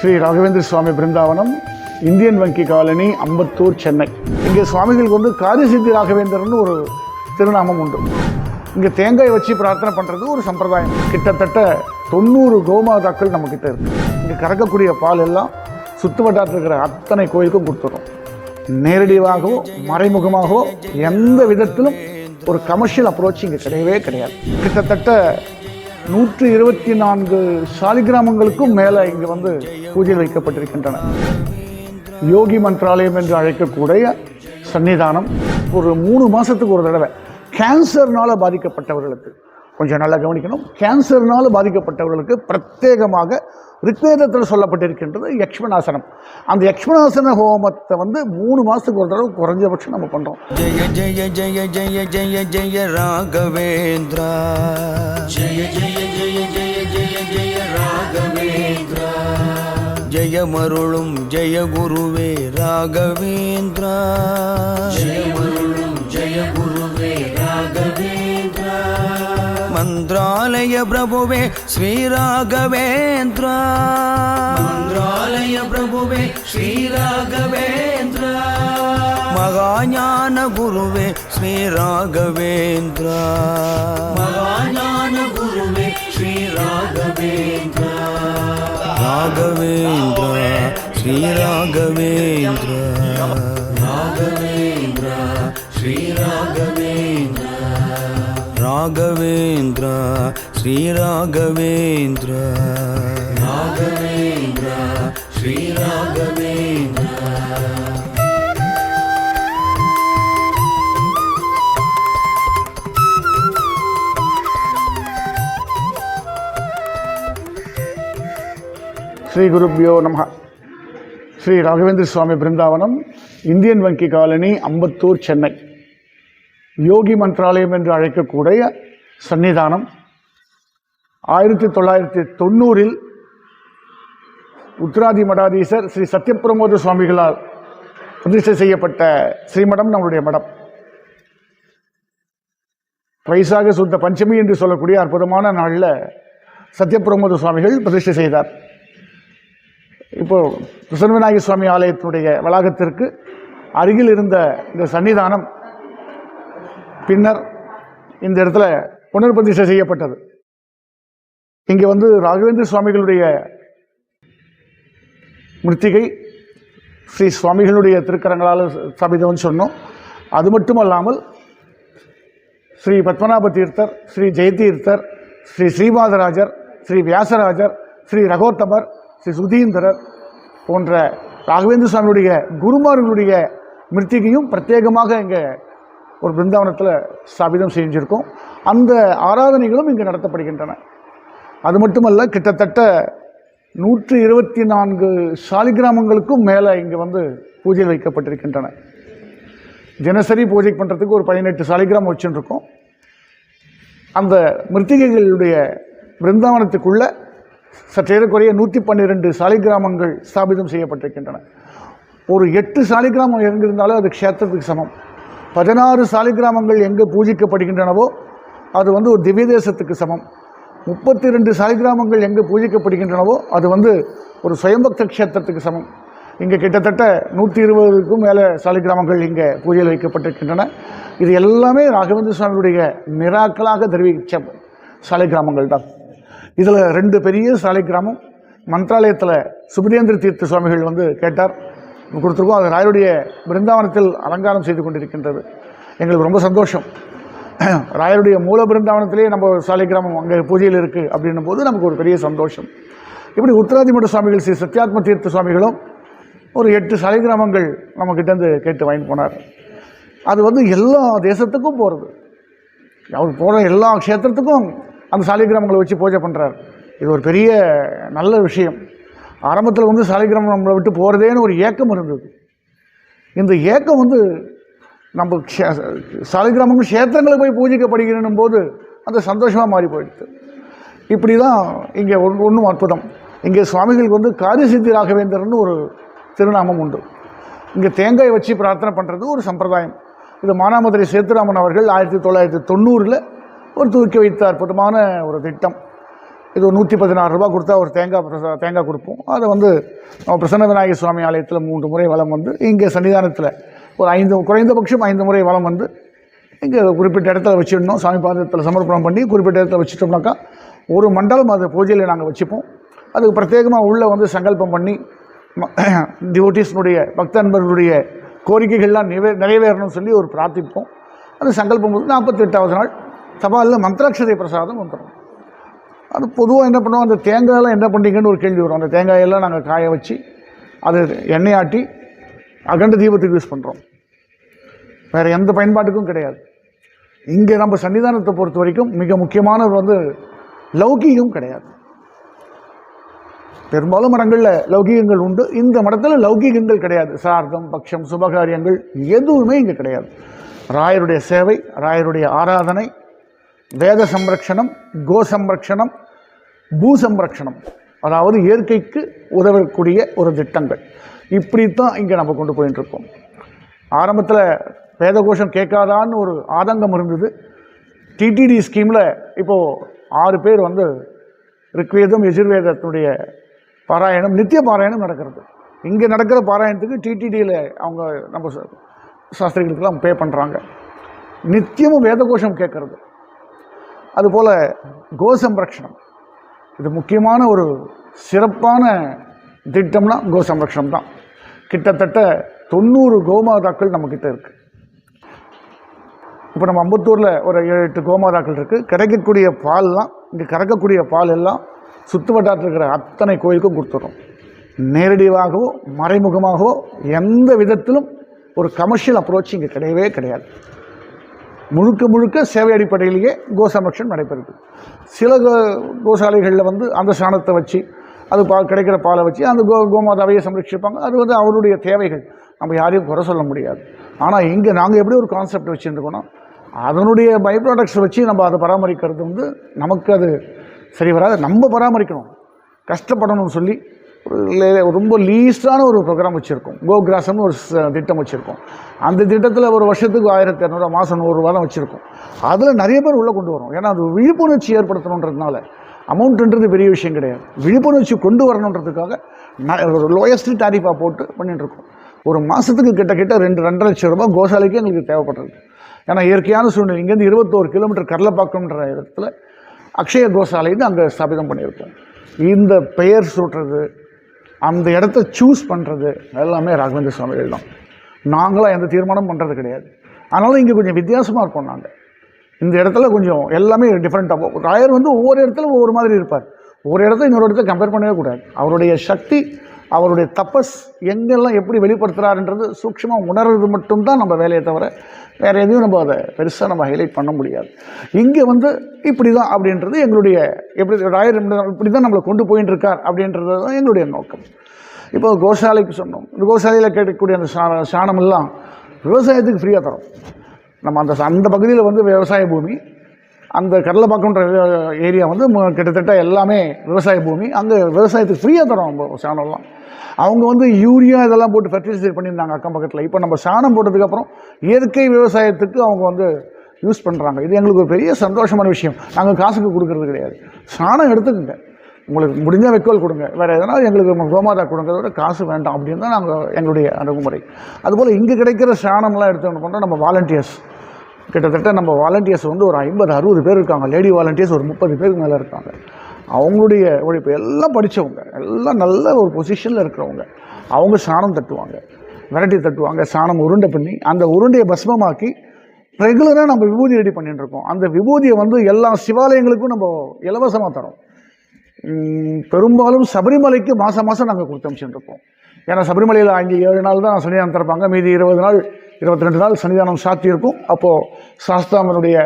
Sri Raghavendra Swami Brindavanam Indian வங்கி colony Ambattur Chennai. இங்கே சுவாமிகளுக்கு வந்து காரிசித்தி ராகவேந்திரன் ஒரு திருநாமம் உண்டு. இங்கே தேங்காய் வச்சு பிரார்த்தனை பண்ணுறது ஒரு சம்பிரதாயம். கிட்டத்தட்ட தொண்ணூறு கோமாதாக்கள் நம்மக்கிட்ட இருக்குது இங்கே கறக்கக்கூடிய பால் எல்லாம் சுற்று வட்டாரத்தில் இருக்கிற அத்தனை கோயிலுக்கும் கொடுத்துரும் நேரடியாகவோ மறைமுகமாகவோ எந்த விதத்திலும் ஒரு கமர்ஷியல் அப்ரோச் இங்கே கிடையவே கிடையாது. கிட்டத்தட்ட நூற்று இருபத்தி நான்கு சாலிகிராமங்களுக்கும் மேலே இங்கே வந்து பூஜை வைக்கப்பட்டிருக்கின்றன. யோகி மந்திராலயம் என்று அழைக்கக்கூடிய சன்னிதானம் ஒரு மூணு மாதத்துக்கு ஒரு தடவை. கேன்சர்னால் பாதிக்கப்பட்டவர்களுக்கு. கொஞ்சம் நல்லா கவனிக்கணும். கேன்சர்னால் பாதிக்கப்பட்டவர்களுக்கு பிரத்யேகமாக ரிக்வேதத்தில் சொல்லப்பட்டிருக்கின்றது யக்ஷ்மணாசனம். அந்த யக்ஷ்மணாசன ஹோமத்தை வந்து மூணு மாதத்துக்கு ஒரு தடவை குறைஞ்சபட்சம் நம்ம பண்ணுறோம் ஜெய ஜெய ஜெய ஜெய ஜெய ஜெய ராகவேந்திரா. ஜெய ஜெய ஜெய ஜெய ஜெய ஜெய ராகவேந்திரா. ஜெயமருளும் ஜெய குருவே ராகவேந்திரா. ஜெயமருளும் ஜெய குருவே ராகவேந்திரா. ಮಂತ್ರಾಲಯ ಪ್ರಭುವೆ ಶ್ರೀ ರಾಘವೇಂದ್ರ ಮಂತ್ರಾಲಯ ಪ್ರಭುವೆ ಶ್ರೀ ರಾಘವೇಂದ್ರ ಮಹಾಜ್ಞಾನ ಗುರುವೆ ಶ್ರೀ ರಾಘವೇಂದ್ರ ಮಹಾಜ್ಞಾನ ಗುರುವೆ ಶ್ರೀ ರಾಘವೇಂದ್ರ ರಾಘವೇಂದ್ರ ಶ್ರೀ ರಾಘವೇಂದ್ರ ರಾಘವೇಂದ್ರ ராகவேந்திர ஸ்ரீ ராகவேந்திர. ராகவேந்திர ஸ்ரீ ராகவேந்திர. ஸ்ரீ குருப்பியோ நம ஸ்ரீ ராகவேந்திர சுவாமி பிருந்தாவனம் இந்தியன் வங்கி காலனி அம்பத்தூர் சென்னை. யோகி மந்த்ராலயம் என்று அழைக்கக்கூடிய சன்னிதானம் ஆயிரத்தி தொள்ளாயிரத்தி தொண்ணூறில் உத்ராதி மடாதீசர் ஸ்ரீ சத்யபிரமோத சுவாமிகளால் பிரதிஷ்டை செய்யப்பட்ட ஸ்ரீமடம் நம்முடைய மடம். வைசாக சுத்த பஞ்சமி என்று சொல்லக்கூடிய அற்புதமான நாளில் சத்யபிரமோத சுவாமிகள் பிரதிஷ்டை செய்தார். இப்போ பிரசன்னவிநாயகர் சுவாமி ஆலயத்தினுடைய வளாகத்திற்கு அருகில் இருந்த இந்த சன்னிதானம் பின்னர் இந்த இடத்துல புனர்பிரதிஷ்டை செய்யப்பட்டது. இங்கே வந்து ராகவேந்திர சுவாமிகளுடைய மிருத்திகை ஸ்ரீ சுவாமிகளுடைய திருக்கரங்களால் ஸ்தாபிதம்னு சொன்னோம். அது மட்டும் அல்லாமல் ஸ்ரீ பத்மநாப தீர்த்தர் ஸ்ரீ ஜெயதீர்த்தர் ஸ்ரீ ஸ்ரீபாதராஜர் ஸ்ரீ வியாசராஜர் ஸ்ரீ ரகோத்தமர் ஸ்ரீ சுதீந்திரர் போன்ற ராகவேந்திர சுவாமியுடைய குருமார்களுடைய மிருத்திகையும் பிரத்யேகமாக இங்கே ஒரு பிருந்தாவனத்தில் ஸ்தாபிதம் செஞ்சுருக்கோம். அந்த ஆராதனைகளும் இங்கே நடத்தப்படுகின்றன. அது மட்டுமல்ல கிட்டத்தட்ட நூற்றி இருபத்தி நான்கு சாலிகிராமங்களுக்கும் மேலே இங்கே வந்து பூஜை வைக்கப்பட்டிருக்கின்றன. தினசரி பூஜை பண்ணுறதுக்கு ஒரு பதினெட்டு சாலிகிராம் வச்சுருக்கோம் அந்த மிருத்திகைகளுடைய பிருந்தாவனத்துக்குள்ளே சற்றேறக்குறைய நூற்றி பன்னிரெண்டு சாலிகிராமங்கள் ஸ்தாபிதம் செய்யப்பட்டிருக்கின்றன. ஒரு எட்டு சாலிகிராமம் எங்கிருந்தாலும் அது க்ஷேத்திரத்துக்கு சமம். பதினாறு சாலிகிராமங்கள் எங்கே பூஜிக்கப்படுகின்றனவோ அது வந்து ஒரு திவ்ய தேசத்துக்கு சமம். முப்பத்தி ரெண்டு சாலிகிராமங்கள் எங்கே பூஜிக்கப்படுகின்றனவோ அது வந்து ஒரு சுயம்பக்த க்ஷேத்திரத்துக்கு சமம். இங்கே கிட்டத்தட்ட நூற்றி இருபதுக்கும் மேலே சாலிகிராமங்கள் இங்கே பூஜையில் வைக்கப்பட்டிருக்கின்றன. இது எல்லாமே ராகவேந்திர சுவாமியுடைய மிராக்களாக தெரிவித்த சாலிகிராமங்கள் தான். இதில் ரெண்டு பெரிய சாலிகிராமம் மந்திராலயத்தில் சுபதேந்திர தீர்த்த சுவாமிகள் வந்து கேட்டார். கொடுத்துருக்கோம். அது ராயருடைய பிருந்தாவனத்தில் அலங்காரம் செய்து கொண்டிருக்கின்றது. எங்களுக்கு ரொம்ப சந்தோஷம். ராயருடைய மூல பிருந்தாவனத்திலேயே நம்ம சாலை கிராமம் அங்கே பூஜையில் இருக்குது அப்படின்னும் போது நமக்கு ஒரு பெரிய சந்தோஷம். இப்படி உத்தராதிமட சுவாமிகள் ஸ்ரீ சத்யாத்ம தீர்த்த சுவாமிகளும் ஒரு எட்டு சாலை கிராமங்கள் நம்மக்கிட்டேருந்து கேட்டு வாங்கிட்டு போனார். அது வந்து எல்லா தேசத்துக்கும் போகிறது அவர் போகிற எல்லா க்ஷேத்திரத்துக்கும் அந்த சாலை கிராமங்களை வச்சு பூஜை பண்ணுறார் இது ஒரு பெரிய நல்ல விஷயம். ஆரம்பத்தில் வந்து சாலிகிராமம் நம்மளை விட்டு போகிறதேன்னு ஒரு ஏக்கம் இருந்தது. இந்த ஏக்கம் வந்து நம்ம சாலிகிராமம் சாலிகிராமங்கள் போய் பூஜிக்கப்படுகிறனும் போது அந்த சந்தோஷமாக மாறி போயிடுது இப்படி தான் இங்கே ஒன்று ஒன்றும் அற்புதம். இங்கே சுவாமிகளுக்கு வந்து காரியசித்தி ராகவேந்தர்னு ஒரு திருநாமம் உண்டு. இங்கே தேங்காய் வச்சு பிரார்த்தனை பண்ணுறது ஒரு சம்பிரதாயம். இது மானாமதுரை சேத்துராமன் அவர்கள் ஆயிரத்தி தொள்ளாயிரத்தி தொண்ணூறில் ஒரு தூக்கி வைத்த அற்புதமான ஒரு திட்டம். இது ஒரு நூற்றி பதினாறு ரூபா கொடுத்தா ஒரு தேங்காய் பிரசா தேங்காய் கொடுப்போம். அதை வந்து நம்ம பிரசன்ன விநாயகர் சுவாமி ஆலயத்தில் மூன்று முறை வலம் வந்து இங்கே சன்னிதானத்தில் ஒரு ஐந்து குறைந்தபட்சம் ஐந்து முறை வலம் வந்து இங்கே குறிப்பிட்ட இடத்துல வச்சிடணும். சாமி பாதத்தில் சமர்ப்பணம் பண்ணி குறிப்பிட்ட இடத்துல வச்சுட்டோம்னாக்கா ஒரு மண்டலம் அது பூஜையில் நாங்கள் வச்சுப்போம். அதுக்கு பிரத்யேகமாக உள்ளே வந்து சங்கல்பம் பண்ணி டிவோட்டிஸ்னுடைய பக்த அன்பர்களுடைய கோரிக்கைகள்லாம் நிறைவே நிறைவேறணும்னு சொல்லி ஒரு பிரார்த்திப்போம். அது சங்கல்பம் நாற்பத்தி எட்டாவது நாள் தபாலில் மந்திராட்சதை பிரசாதம் வந்துடும் அது பொதுவாக என்ன பண்ணுவோம்? அந்த தேங்காயெல்லாம் என்ன பண்ணுறீங்கன்னு ஒரு கேள்வி வரும். அந்த தேங்காயெல்லாம் நாங்கள் காய வச்சு அது எண்ணெய் ஆட்டி அகண்ட தீபத்துக்கு யூஸ் பண்ணுறோம் வேறு எந்த பயன்பாட்டுக்கும் கிடையாது. இங்கே நம்ம சன்னிதானத்தை பொறுத்த வரைக்கும் மிக முக்கியமானது வந்து லௌகீகம் கிடையாது. பெரும்பாலும் மடங்களில் லௌகீகங்கள் உண்டு. இந்த மடத்தில் லௌகீகங்கள் கிடையாது. சார்த்தம் பக்ஷம் சுபகாரியங்கள் எதுவுமே இங்கே கிடையாது. ராயருடைய சேவை ராயருடைய ஆராதனை வேத சம்ரக்ஷணம் கோ சம்ரக்ஷணம் பூ சம்ரக்ஷணம். அதாவது இயற்கைக்கு உதவக்கூடிய ஒரு திட்டங்கள். இப்படித்தான் இங்கே நம்ம கொண்டு போயிட்டு இருக்கோம் ஆரம்பத்தில் வேதகோஷம் கேட்காதான்னு ஒரு ஆதங்கம் இருந்தது. டிடிடி ஸ்கீமில் இப்போது ஆறு பேர் வந்து ரிக்வேதம் எஜுர்வேதத்தினுடைய பாராயணம் நித்திய பாராயணம் நடக்கிறது. இங்கே நடக்கிற பாராயணத்துக்கு டிடிடியில் அவங்க நம்ம சாஸ்திரிகளுக்கெல்லாம் பே பண்ணுறாங்க நித்தியமும் வேதகோஷம் கேட்கறது. அதுபோல் கோ சம்ரக்ஷணம் இது முக்கியமான ஒரு சிறப்பான திட்டம்னா கோ சம்ரக்ஷணம் தான். கிட்டத்தட்ட தொண்ணூறு கோமாதாக்கள் நம்மக்கிட்ட இருக்குது இப்போ நம்ம அம்பத்தூரில் ஒரு ஏழு எட்டு கோமாதாக்கள் இருக்குது கிடைக்கக்கூடிய பால்லாம் இங்கே கறக்கக்கூடிய பால் எல்லாம் சுற்று வட்டாரத்தில் இருக்கிற அத்தனை கோயிலுக்கும் கொடுத்துட்றோம் நேரடியாகவோ மறைமுகமாகவோ எந்த விதத்திலும் ஒரு கமர்ஷியல் அப்ரோச் இங்கே கிடையவே கிடையாது. முழுக்க முழுக்க சேவை அடிப்படையிலேயே கோ சம்ரக்ஷன் நடைபெறுது. சில கோ- கோசாலைகளில் வந்து அந்த சாணத்தை வச்சு அது பா கிடைக்கிற பாலை வச்சு அந்த கோ கோமாதாவையே சம்ரட்சிப்பாங்க. அது வந்து அவருடைய தேவைகள். நம்ம யாரையும் குறை சொல்ல முடியாது. ஆனால் இங்கே நாங்கள் எப்படி ஒரு கான்செப்ட் வச்சுருக்கோன்னா அதனுடைய பை ப்ராடக்ட்ஸ் வச்சு நம்ம அதை பராமரிக்கிறது வந்து நமக்கு அது சரி வராது. நம்ம பராமரிக்கணும். கஷ்டப்படணும்னு சொல்லி ரொம்ப லீஸ்டான ஒரு ப்ரோக்ராம் வச்சுருக்கோம். கோகிராசம்னு ஒரு திட்டம் வச்சுருக்கோம். அந்த திட்டத்தில் ஒரு வருஷத்துக்கு ஆயிரத்தி இரநூறுவா மாதம் நூறுரூவா தான் வச்சுருக்கோம். அதில் நிறைய பேர் உள்ளே கொண்டு வரோம். ஏன்னா அது விழிப்புணர்ச்சி ஏற்படுத்தணுன்றதுனால அமௌண்ட்டுன்றது பெரிய விஷயம் கிடையாது. விழிப்புணர்ச்சி கொண்டு வரணுன்றதுக்காக ஒரு லோயஸ்ட் டாரிஃபாக போட்டு பண்ணிட்டுருக்கோம் ஒரு மாதத்துக்கு கிட்ட கிட்ட ரெண்டு ரெண்டரை லட்சம் ரூபாய் கோசாலைக்கு எங்களுக்கு தேவைப்படுறது. ஏன்னா இயற்கையான சூழ்நிலை. இங்கேருந்து இருபத்தோரு கிலோமீட்டர் கடலப்பாக்கம்ன்ற இடத்துல அக்ஷய கோசாலைன்னு அங்கே ஸ்தாபிதம் பண்ணியிருக்கோம். இந்த பெயர் சூட்டுறது அந்த இடத்த சூஸ் பண்ணுறது எல்லாமே ராகவேந்திர சுவாமிகள் தான். நாங்களாம் எந்த தீர்மானம் பண்ணுறது கிடையாது. அதனால இங்கே கொஞ்சம் வித்தியாசமாக இருப்போம் நாங்கள் இந்த இடத்துல கொஞ்சம் எல்லாமே டிஃப்ரெண்ட்டாக ராயர் வந்து ஒவ்வொரு இடத்துல ஒவ்வொரு மாதிரி இருப்பார். ஒரு இடத்த இன்னொரு இடத்த கம்பேர் பண்ணவே கூடாது. அவருடைய சக்தி அவருடைய தப்பஸ் எங்கெல்லாம் எப்படி வெளிப்படுத்துகிறாருன்றது சூக்ஷ்மமாக உணர்றது மட்டும்தான் நம்ம வேலையை தவிர வேறு எதையும் நம்ம அதை பெருசாக நம்ம ஹைலைட் பண்ண முடியாது. இங்கே வந்து இப்படி தான் அப்படின்றது எங்களுடைய எப்படி ராயர் இப்படி தான் நம்மளை கொண்டு போயின்னு இருக்கார் அப்படின்றது தான் எங்களுடைய நோக்கம். இப்போ கோசாலைக்கு சொன்னோம். இந்த கோசாலையில் கிடைக்கக்கூடிய அந்த சா சாணமெல்லாம் விவசாயத்துக்கு ஃப்ரீயாக தரோம். நம்ம அந்த அந்த பகுதியில் வந்து விவசாய பூமி அந்த கடலைப்பாக்கம்ன்ற ஏரியா வந்து கிட்டத்தட்ட எல்லாமே விவசாய பூமி அங்கே விவசாயத்துக்கு ஃப்ரீயாக தரோம் நம்ம சாணம்லாம். அவங்க வந்து யூரியா இதெல்லாம் போட்டு ஃபெர்டிலைசர் பண்ணியிருந்தாங்க அக்கம் பக்கத்தில். இப்போ நம்ம சாணம் போட்டதுக்கப்புறம் இயற்கை விவசாயத்துக்கு அவங்க வந்து யூஸ் பண்ணுறாங்க இது எங்களுக்கு ஒரு பெரிய சந்தோஷமான விஷயம். நாங்கள் காசுக்கு கொடுக்கறது கிடையாது. சாணம் எடுத்துக்கோங்க. உங்களுக்கு முடிஞ்ச வைக்கோல் கொடுங்க. வேறு எதனா எங்களுக்கு கோமாதா கொடுங்கறத விட காசு வேண்டாம் அப்படின்னு தான் நாங்கள் எங்களுடைய அணுகுமுறை. அதுபோல் இங்கே கிடைக்கிற சாணம்லாம் எடுத்து என்ன பண்ணுறோம் நம்ம வாலண்டியர்ஸ் கிட்டத்தட்ட நம்ம வாலண்டியர்ஸ் வந்து ஒரு ஐம்பது அறுபது பேர் இருக்காங்க. லேடி வாலண்டியர்ஸ் ஒரு முப்பது பேருக்கு மேலே இருக்காங்க. அவங்களுடைய உழைப்பு எல்லாம் படித்தவங்க எல்லாம் நல்ல ஒரு பொசிஷனில் இருக்கிறவங்க. அவங்க சாணம் தட்டுவாங்க விரட்டி தட்டுவாங்க சாணம் உருண்டை பண்ணி அந்த உருண்டையை பஸ்மமாக்கி ரெகுலராக நம்ம விபூதி ரெடி பண்ணிட்டு இருக்கோம். அந்த விபூதியை வந்து எல்லா சிவாலயங்களுக்கும் நம்ம இலவசமாக தரோம். பெரும்பாலும் சபரிமலைக்கு மாதம் மாதம் நாங்கள் கொடுத்து அனுப்பிச்சுட்டு இருக்கோம். ஏன்னா சபரிமலையில் அஞ்சு ஏழு நாள் தான் சன்னிதானம் திறப்பாங்க. மீதி இருபது நாள் இருபத்தி ரெண்டு நாள் சன்னிதானம் சாத்தி இருக்கும் அப்போது சாஸ்தாமனுடைய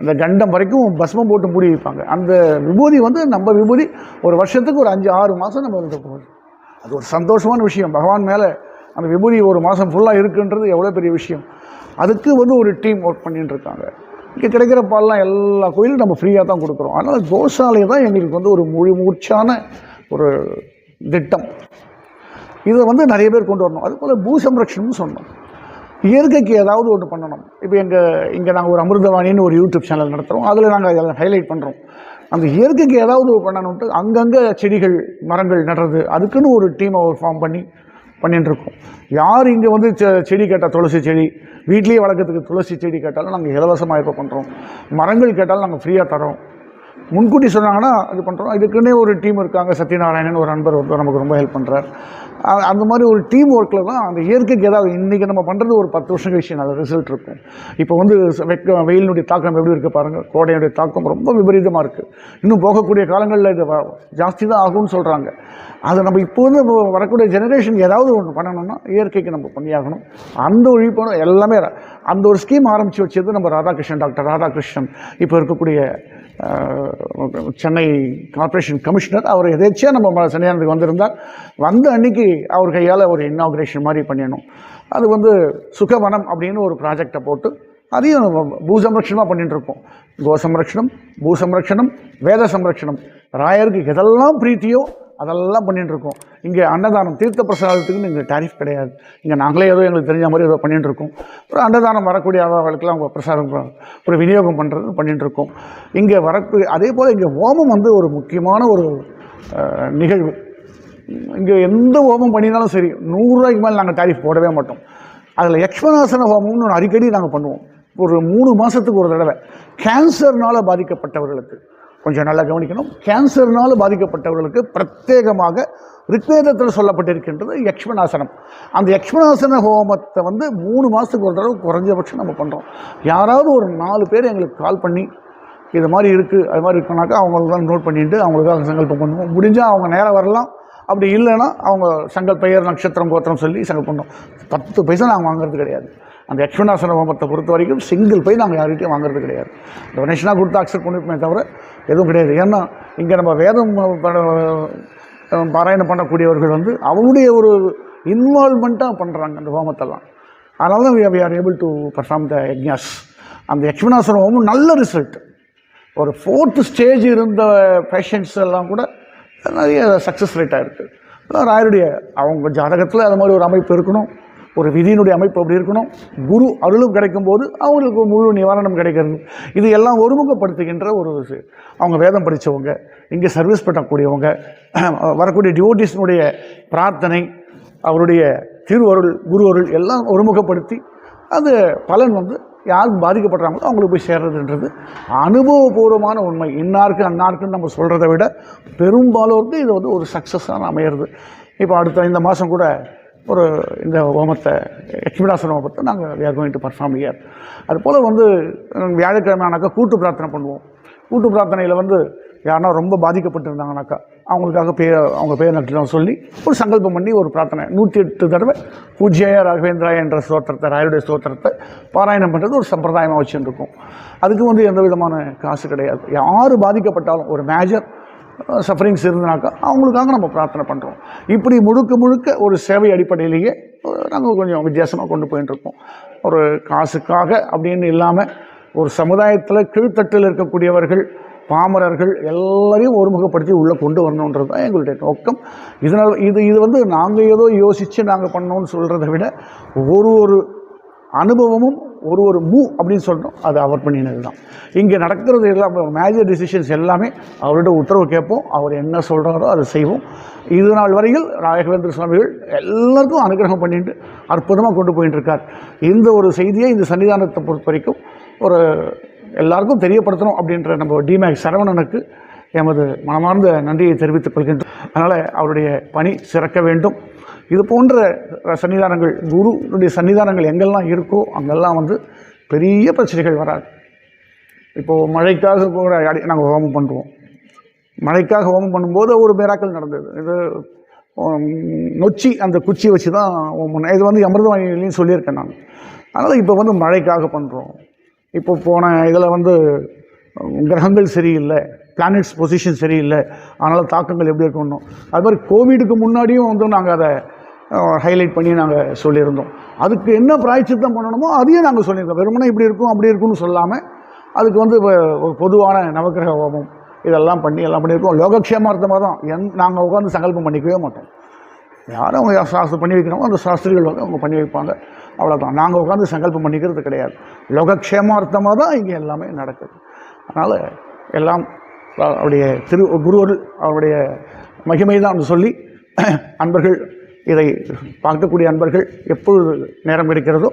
இந்த கண்டம் வரைக்கும் பஸ்மம் போட்டு மூடி வைப்பாங்க. அந்த விபூதி வந்து நம்ம விபூதி ஒரு வருஷத்துக்கு ஒரு அஞ்சு ஆறு மாதம் நம்ம இருக்க போகுது அது ஒரு சந்தோஷமான விஷயம். பகவான் மேலே அந்த விபூதி ஒரு மாதம் ஃபுல்லாக இருக்குன்றது எவ்வளோ பெரிய விஷயம். அதுக்கு வந்து ஒரு டீம் ஒர்க் பண்ணிட்டு இருக்காங்க. இங்கே கிடைக்கிற பால்லாம் எல்லா கோயிலும் நம்ம ஃப்ரீயாக தான் கொடுக்குறோம். அதனால் கோசாலை தான் எங்களுக்கு வந்து ஒரு முழு மூச்சான ஒரு திட்டம். இதை வந்து நிறைய பேர் கொண்டு வரணும். அதுபோல் பூ சொன்னோம். இயற்கைக்கு ஏதாவது ஒன்று பண்ணணும். இப்போ எங்கள் இங்கே நாங்கள் ஒரு அமிர்தவாணின்னு ஒரு யூடியூப் சேனல் நடத்துகிறோம் அதில் நாங்கள் அதில் ஹைலைட் பண்ணுறோம் அந்த இயற்கைக்கு ஏதாவது பண்ணணுன்ட்டு அங்கங்கே செடிகள் மரங்கள் நடுறது அதுக்குன்னு ஒரு டீமை ஒரு ஃபார்ம் பண்ணி பண்ணிட்டுருக்கோம் யார் இங்கே வந்து செ- செடி கேட்டால் துளசி செடி வீட்லேயே வளர்க்குறதுக்கு துளசி செடி கேட்டாலும் நாங்கள் இலவசமாக இப்போ பண்ணுறோம் மரங்கள் கேட்டாலும் நாங்கள் ஃப்ரீயாக தரோம் முன்கூட்டி சொன்னாங்கன்னா இது பண்ணுறோம் இதுக்குன்னே ஒரு டீம் இருக்காங்க. சத்யநாராயணன் ஒரு நண்பர் ஒருத்தர் நமக்கு ரொம்ப ஹெல்ப் பண்ணுறார் அந்த மாதிரி ஒரு டீம் ஒர்க்கில் தான் அந்த இயற்கைக்கு ஏதாவது இன்றைக்கி நம்ம பண்ணுறது ஒரு பத்து வருஷம் கழிச்சு நல்ல ரிசல்ட் இருக்கும். இப்போ வந்து வெக்க வெயிலினுடைய தாக்கம் எப்படி இருக்குது பாருங்கள் கோடையுடைய தாக்கம் ரொம்ப விபரீதமாக இருக்குது இன்னும் போகக்கூடிய காலங்களில் இது ஜாஸ்தி தான் ஆகும்னு சொல்கிறாங்க அதை நம்ம இப்போ வந்து வரக்கூடிய ஜெனரேஷன் ஏதாவது ஒன்று பண்ணணும்னா இயற்கைக்கு நம்ம பண்ணியாகணும் அந்த விழிப்புணர்வு எல்லாமே அந்த ஒரு ஸ்கீம் ஆரம்பித்து வச்சது நம்ம ராதாகிருஷ்ணன் டாக்டர் ராதாகிருஷ்ணன். இப்போ இருக்கக்கூடிய சென்னை கார்ப்பரேஷன் கமிஷனர் அவர் எதேச்சியாக நம்ம ம- சன்னிதானத்துக்கு வந்திருந்தார். வந்த அன்னைக்கு அவர் கையால் ஒரு இன்னாகுரேஷன் மாதிரி பண்ணிடணும். அது வந்து சுகவனம் அப்படின்னு ஒரு ப்ராஜெக்டை போட்டு அதையும் நம்ம பூ சம்ரட்சணமாக பண்ணிட்டு இருக்கோம். கோ சம்ரக்ஷணம் பூ சம்ரக்ஷணம் வேத சம்ரட்சணம் ராயருக்கு எதெல்லாம் பிரீத்தியோ அதெல்லாம் பண்ணிட்டுருக்கோம் இங்கே அன்னதானம் தீர்த்த பிரசாதத்துக்குன்னு இங்கே டாரிஃப் கிடையாது. இங்கே நாங்களே ஏதோ எங்களுக்கு தெரிஞ்ச மாதிரி ஏதோ பண்ணிட்டு அப்புறம் அன்னதானம் வரக்கூடிய அவர்களுக்கெல்லாம் அவங்க பிரசாதம் ஒரு விநியோகம் பண்ணுறது பண்ணிட்டுருக்கோம் இங்கே வரக்கூடிய அதே போல் இங்கே ஹோமம் வந்து ஒரு முக்கியமான ஒரு நிகழ்வு. இங்கே எந்த ஹோமம் பண்ணினாலும் சரி நூறுரூவாய்க்கு மேலே நாங்கள் டாரிஃப் போடவே மாட்டோம். அதில் யக்ஷ்மணாசன ஹோமம்னு ஒன்று அடிக்கடி நாங்கள் பண்ணுவோம். ஒரு மூணு மாதத்துக்கு ஒரு தடவை. கேன்சர்னால் பாதிக்கப்பட்டவர்களுக்கு. கொஞ்சம் நல்லா கவனிக்கணும். கேன்சர்னால் பாதிக்கப்பட்டவர்களுக்கு பிரத்யேகமாக ரிக்வேதத்தில் சொல்லப்பட்டிருக்கின்றது யக்ஷ்மணாசனம். அந்த யக்ஷ்மணாசன ஹோமத்தை வந்து மூணு மாதத்துக்கு ஒரு தடவை குறைஞ்சபட்சம் நம்ம பண்ணுறோம் யாராவது ஒரு நாலு பேர் எங்களுக்கு கால் பண்ணி இது மாதிரி இருக்குது அது மாதிரி இருக்குனாக்கா அவங்களுக்குலாம் நோட் பண்ணிவிட்டு அவங்களுக்காக சங்கல்பம் பண்ணுவோம். முடிஞ்சால் அவங்க நேரம் வரலாம். அப்படி இல்லைன்னா அவங்க சங்கல் பெயர் நட்சத்திரம் கோத்திரம் சொல்லி சங்கல் பண்ணோம் பத்து பைசா நாங்கள் வாங்குறது கிடையாது. அந்த யக்ஷ்மணாசன ஹோமத்தை பொறுத்த வரைக்கும் சிங்கிள் பை நாங்கள் யார்கிட்டையும் வாங்குறது கிடையாது. டொனேஷனாக கொடுத்து அக்செப்ட் பண்ணிப்போமே தவிர எதுவும் கிடையாது. ஏன்னா இங்கே நம்ம வேதம் பாராயணம் பண்ணக்கூடியவர்கள் வந்து அவங்களுடைய ஒரு இன்வால்மெண்ட்டாக பண்ணுறாங்க அந்த ஹோமத்தெல்லாம். அதனால தான் we are able to perform the yagnas அந்த யக்ஷ்மணாசன ஹோமம் நல்ல ரிசல்ட் ஒரு ஃபோர்த்து ஸ்டேஜ் இருந்த பேஷண்ட்ஸ் எல்லாம் கூட நிறைய சக்ஸஸ் ரேட்டாக இருக்குது ராயருடைய அவங்க ஜாதகத்தில் அது மாதிரி ஒரு அமைப்பு இருக்கணும். ஒரு விதியினுடைய அமைப்பு அப்படி இருக்கணும். குரு அருளும் கிடைக்கும் போது அவங்களுக்கு முழு நிவாரணம் கிடைக்கிறது. இது எல்லாம் ஒருமுகப்படுத்துகின்ற ஒரு அவங்க வேதம் படித்தவங்க இங்கே சர்வீஸ் பண்ணக்கூடியவங்க வரக்கூடிய டிவோட்டிஸ்னுடைய பிரார்த்தனை அவருடைய திருவருள் குரு அருள் எல்லாம் ஒருமுகப்படுத்தி அது பலன் வந்து யாருக்கு பாதிக்கப்படுறாங்களோ அவங்களுக்கு போய் சேர்றதுன்றது அனுபவபூர்வமான உண்மை. இன்னாருக்கு அன்னாருக்குன்னு நம்ம சொல்கிறத விட பெரும்பாலோருக்கு இது வந்து ஒரு சக்ஸஸான அமையிறது. இப்போ அடுத்த இந்த மாதம் கூட ஒரு இந்த ஹோமத்தை லட்சுமிதாசன ஹோமத்தை நாங்கள் we are going to perform here. வந்து வியாழக்கிழமை ஆனாக்கா கூட்டு பிரார்த்தனை பண்ணுவோம். கூட்டு பிரார்த்தனையில் வந்து யாருன்னா ரொம்ப பாதிக்கப்பட்டிருந்தாங்கனாக்கா அவங்களுக்காக பேர் அவங்க பேர் நட்சத்திரம் சொல்லி ஒரு சங்கல்பம் பண்ணி ஒரு பிரார்த்தனை. நூற்றி எட்டு தடவை பூஜ்ய ராகவேந்திராய என்ற ஸ்தோத்திரத்தை ராயுடைய ஸ்தோத்திரத்தை பாராயணம் பண்ணுறது ஒரு சம்பிரதாயமாக வச்சுருக்கோம். அதுக்கு வந்து எந்த விதமான காசு கிடையாது. யார் பாதிக்கப்பட்டாலும் ஒரு மேஜர் சஃபரிங்ஸ் இருந்தனாக்கா அவங்களுக்காக நம்ம பிரார்த்தனை பண்ணுறோம் இப்படி முழுக்க முழுக்க ஒரு சேவை அடிப்படையிலேயே நாங்கள் கொஞ்சம் வித்தியாசமாக கொண்டு போயிட்டுருக்கோம் ஒரு காசுக்காக அப்படின்னு இல்லாமல் ஒரு சமுதாயத்தில் கீழ்த்தட்டில் இருக்கக்கூடியவர்கள் பாமரர்கள் எல்லாரையும் ஒருமுகப்படுத்தி உள்ளே கொண்டு வரணுன்றது தான் எங்களுடைய நோக்கம். இதனால் இது இது வந்து நாங்கள் ஏதோ யோசித்து நாங்கள் பண்ணோன்னு சொல்கிறத விட ஒரு ஒரு அனுபவமும் ஒரு ஒரு மூவ் அப்படின்னு சொல்கிறோம் அது அவர் பண்ணினது தான் இங்கே நடக்கிறது எல்லாம் மேஜர் டிசிஷன்ஸ் எல்லாமே அவரோட உத்தரவு கேட்போம் அவர் என்ன சொல்கிறாரோ அதை செய்வோம். இது நாள் வரையில் ராகவேந்திர சுவாமிகள் எல்லாருக்கும் அனுகிரகம் பண்ணிட்டு அற்புதமாக கொண்டு போயிட்டு இருக்கார் இந்த ஒரு செய்தியை இந்த சன்னிதானத்தை பொறுத்த வரைக்கும் ஒரு எல்லாருக்கும் தெரியப்படுத்தணும் அப்படின்ற நம்ம டிமேக் சரவணனுக்கு எமது மனமார்ந்த நன்றியை தெரிவித்துக் கொள்கின்றோம். அதனால் அவருடைய பணி சிறக்க வேண்டும். இது போன்ற சன்னிதானங்கள் குருனுடைய சன்னிதானங்கள் எங்கெல்லாம் இருக்கோ அங்கெல்லாம் வந்து பெரிய பிரச்சனைகள் வராது. இப்போது மழைக்காக கூட நாங்கள் ஹோமம் பண்ணுவோம் மழைக்காக ஹோமம் பண்ணும்போது ஒரு மிராக்கள் நடந்தது. இது நொச்சி அந்த குச்சியை வச்சு தான் ஹோமம் பண்ணேன். இது வந்து அமிர்தவாணிலையும் சொல்லியிருக்கேன் நான். அதனால் இப்போ வந்து மழைக்காக பண்ணுறோம் இப்போ போன இதில் வந்து கிரகங்கள் சரியில்லை. பிளானட்ஸ் பொசிஷன் சரியில்லை. அதனால் தாக்கங்கள் எப்படி இருக்கணும் அது மாதிரி கோவிடுக்கு முன்னாடியும் வந்து நாங்கள் அதை ஹைலைட் பண்ணி நாங்கள் சொல்லியிருந்தோம். அதுக்கு என்ன பிராய்ச்சித்தம் பண்ணணுமோ அதையும் நாங்கள் சொல்லியிருக்கோம் வெறுமனே இப்படி இருக்கும் அப்படி இருக்கும்னு சொல்லாமல் அதுக்கு வந்து ஒரு பொதுவான நவக்கிரக ஹோமம் இதெல்லாம் பண்ணி எல்லாம் பண்ணியிருக்கோம். லோகக்ஷேமார்த்தமாக தான். என் நாங்கள் உட்காந்து சங்கல்பம் பண்ணிக்கவே மாட்டோம். யாரும் அவங்க சாஸ்திரம் பண்ணி வைக்கிறோமோ அந்த சாஸ்திரிகள் வந்து அவங்க பண்ணி வைப்பாங்க. அவ்வளோதான் நாங்கள் உட்காந்து சங்கல்பம் பண்ணிக்கிறது கிடையாது. லோகக்ஷேமார்த்தமாக தான் இங்கே எல்லாமே நடக்குது. அதனால் எல்லாம் அவருடைய திரு குருவருள் அவருடைய மகிமை தான் சொல்லி அன்பர்கள் இதை பார்க்கக்கூடிய அன்பர்கள் எப்பொழுது நேரம் கிடைக்கிறதோ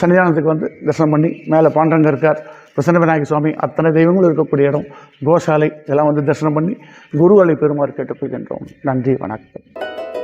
சன்னிதானத்துக்கு வந்து தரிசனம் பண்ணி மேலே பாண்டங்க இருக்கார் பிரசன்ன விநாயகர் சுவாமி அத்தனை தெய்வங்களும் இருக்கக்கூடிய இடம் கோசாலை இதெல்லாம் வந்து தரிசனம் பண்ணி குருவலை பெருமாறு கேட்டுக்கொள்கின்றோம். நன்றி வணக்கம்.